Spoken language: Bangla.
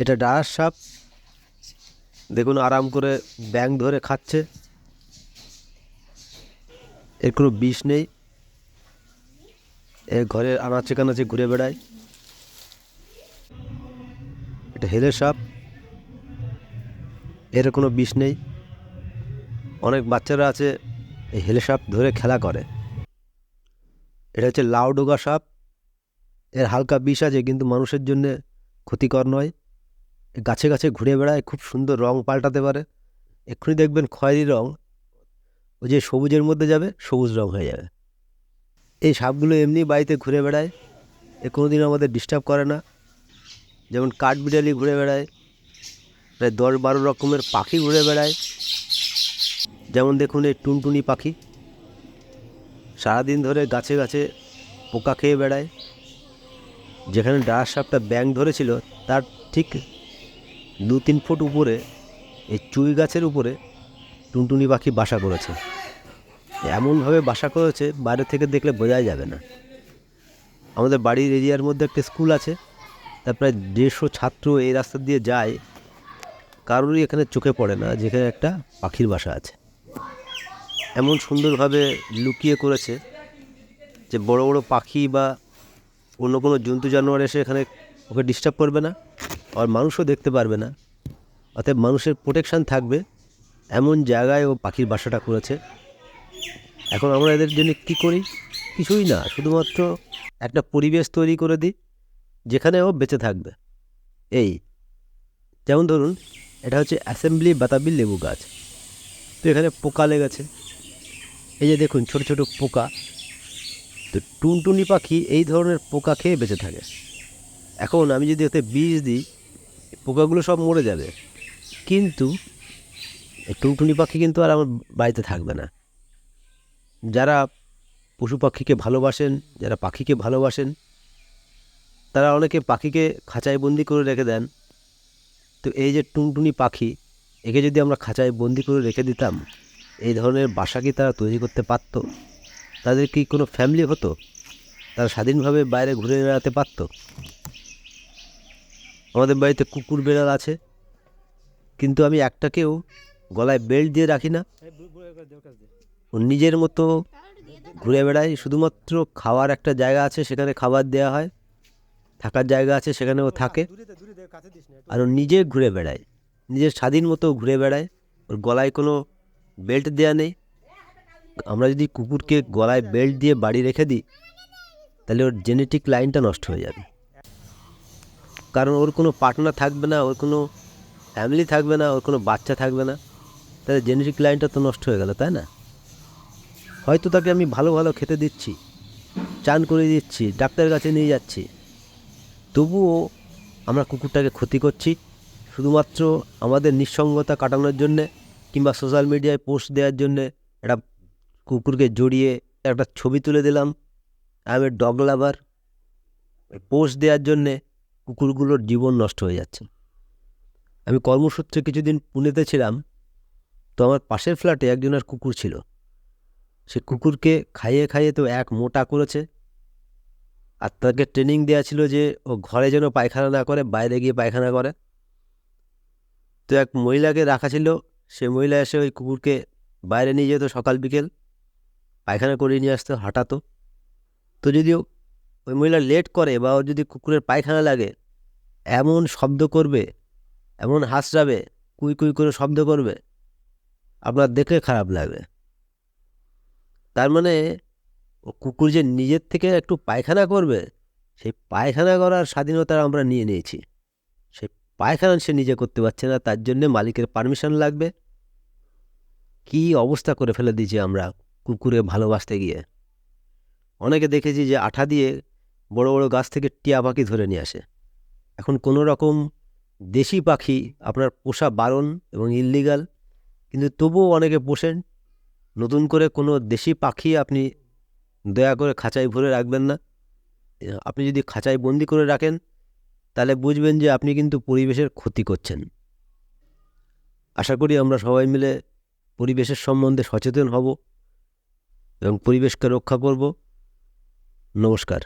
এটা ডায়ার সাপ। দেখুন আরাম করে ব্যাং ধরে খাচ্ছে। এর কোনো বিষ নেই। এ ঘরের আনাচে কানাচে ঘুরে বেড়ায়। এটা হেলে সাপ। এর কোনো বিষ নেই। অনেক বাচ্চারা আছে, এই হেলে সাপ ধরে খেলা করে। এটা হচ্ছে লাউডোগা সাপ। এর হালকা বিষ আছে, কিন্তু মানুষের জন্যে ক্ষতিকর নয়। গাছে গাছে ঘুরে বেড়ায়, খুব সুন্দর রং পাল্টাতে পারে। এক্ষুনি দেখবেন খয়েরি রং ও যে সবুজের মধ্যে যাবে, সবুজ রং হয়ে যাবে। এই সাপগুলো এমনি বাড়িতে ঘুরে বেড়ায়, এ কোনো দিন আমাদের ডিস্টার্ব করে না। যেমন কাঠবিড়ালি ঘুরে বেড়ায়, প্রায় দশ বারো রকমের পাখি ঘুরে বেড়ায়। যেমন দেখুন এই টুনটুনি পাখি, সারাদিন ধরে গাছে গাছে পোকা খেয়ে বেড়ায়। যেখানে ডায়ার সাপটা ব্যাং ধরেছিল, তার ঠিক দু তিন ফুট উপরে, এই চুই গাছের উপরে টুনটুনি পাখি বাসা করেছে। এমনভাবে বাসা করেছে, বাইরে থেকে দেখলে বোঝাই যাবে না। আমাদের বাড়ির এরিয়ার মধ্যে একটা স্কুল আছে তার প্রায় দেড়শো ছাত্র এই রাস্তা দিয়ে যায়। কারোরই এখানে চোখে পড়ে না, যেখানে একটা পাখির বাসা আছে। এমন সুন্দরভাবে লুকিয়ে করেছে যে বড় বড় পাখি বা অন্য কোনো জন্তু জানোয়ার এসে এখানে ওকে ডিস্টার্ব করবে না। আর মানুষও দেখতে পারবে না। অতএব মানুষের প্রোটেকশান থাকবে। এমন জায়গায় ও পাখির বাসাটা করেছে। এখন আমরা এদের জন্য কী করি? কিছুই না, শুধুমাত্র একটা পরিবেশ তৈরি করে দিই, যেখানে ও বেঁচে থাকবে। এই, যেমন ধরুন, এটা হচ্ছে অ্যাসেম্বলি বাতাবি লেবু গাছ। তো এখানে পোকা লেগেছে। এই যে দেখুন, ছোট ছোট পোকা। তো টুনটুনি পাখি এই ধরনের পোকা খেয়ে বেঁচে থাকে। এখন আমি যদি ওতে বীজ দিই পোকাগুলো সব মরে যাবে। কিন্তু টুনটুনি পাখি কিন্তু আর আমার বাড়িতে থাকবে না। যারা পশু পাখিকে ভালোবাসেন, যারা পাখিকে ভালোবাসেন, তারা অনেকে পাখিকে খাঁচায় বন্দি করে রেখে দেন। তো এই যে টুনটুনি পাখি, একে যদি আমরা খাঁচায় বন্দি করে রেখে দিতাম, এই ধরনের বাসা কি তারা তৈরি করতে পারত? তাদের কি কোনো ফ্যামিলি হতো? তারা স্বাধীনভাবে বাইরে ঘুরে বেড়াতে পারত? আমাদের বাড়িতে কুকুর বেড়াল আছে। কিন্তু আমি একটাকেও গলায় বেল্ট দিয়ে রাখি না। ও নিজের মতো ঘুরে বেড়ায়। শুধুমাত্র খাওয়ার একটা জায়গা আছে সেখানে খাবার দেওয়া হয়। থাকার জায়গা আছে সেখানে ও থাকে। আর ও নিজে ঘুরে বেড়ায়। নিজের স্বাধীন মতো ঘুরে বেড়ায়। ওর গলায় কোনো বেল্ট দেওয়া নেই। আমরা যদি কুকুরকে গলায় বেল্ট দিয়ে বাড়ি রেখে দিই তাহলে ওর জেনেটিক লাইনটা নষ্ট হয়ে যাবে। কারণ ওর কোনো পার্টনার থাকবে না, ওর কোনো ফ্যামিলি থাকবে না, ওর কোনো বাচ্চা থাকবে না। তাহলে জেনেটিক লাইনটা তো নষ্ট হয়ে গেল, তাই না? হয়তো তাকে আমি ভালো ভালো খেতে দিচ্ছি, চান করে দিচ্ছি, ডাক্তারের কাছে নিয়ে যাচ্ছি। তবুও আমরা কুকুরটাকে ক্ষতি করছি, শুধুমাত্র আমাদের নিঃসঙ্গতা কাটানোর জন্যে কিংবা সোশ্যাল মিডিয়ায় পোস্ট দেওয়ার জন্যে একটা কুকুরকে জড়িয়ে একটা ছবি তুলে দিলাম। আমি ডগ লাভার পোস্ট দেওয়ার জন্যে কুকুরগুলোর জীবন নষ্ট হয়ে যাচ্ছে। আমি কর্মসূত্রে কিছুদিন পুনেতে ছিলাম, তো আমার পাশের ফ্ল্যাটে একজনের কুকুর ছিল। সে কুকুরকে খাইয়ে খাইয়ে তো এক মোটা করেছে আর তাকে ট্রেনিং দেওয়া ছিল যে ও ঘরে যেন পায়খানা না করে, বাইরে গিয়ে পায়খানা করে। তো এক মহিলাকে রাখা ছিল, সে মহিলা এসে ওই কুকুরকে বাইরে নিয়ে যেত সকাল বিকেল, পায়খানা করে নিয়ে আসতো হাঁটাতো। তো যদিও ওই মহিলা লেট করে বা যদি কুকুরের পায়খানা লাগে, এমন শব্দ করবে, এমন হাসরাবে, কুই কুই করে শব্দ করবে, আপনার দেখলে খারাপ লাগবে। তার মানে ও কুকুর যে নিজের থেকে একটু পায়খানা করবে, সেই পায়খানা করার স্বাধীনতা আমরা নিয়ে নিয়েছি। সেই পায়খানা সে নিজে করতে পারছে না, তার জন্যে মালিকের পারমিশন লাগবে। কি অবস্থা করে ফেলে দিয়েছি আমরা কুকুরে ভালোবাসতে গিয়ে। অনেকে দেখেছি যে আঠা দিয়ে বড় বড় গাছ থেকে টিয়া পাখি ধরে নিয়ে আসে। এখন কোনো রকম দেশি পাখি আপনার পোষা বারণ এবং ইললিগাল কিন্তু তবুও অনেকে পোষেন। নতুন করে কোনো দেশি পাখি আপনি দয়া করে খাঁচায় ভরে রাখবেন না। আপনি যদি খাঁচায় বন্দি করে রাখেন, তাহলে বুঝবেন যে আপনি কিন্তু পরিবেশের ক্ষতি করছেন। আশা করি আমরা সবাই মিলে পরিবেশের সম্বন্ধে সচেতন হব এবং পরিবেশকে রক্ষা করব। নমস্কার।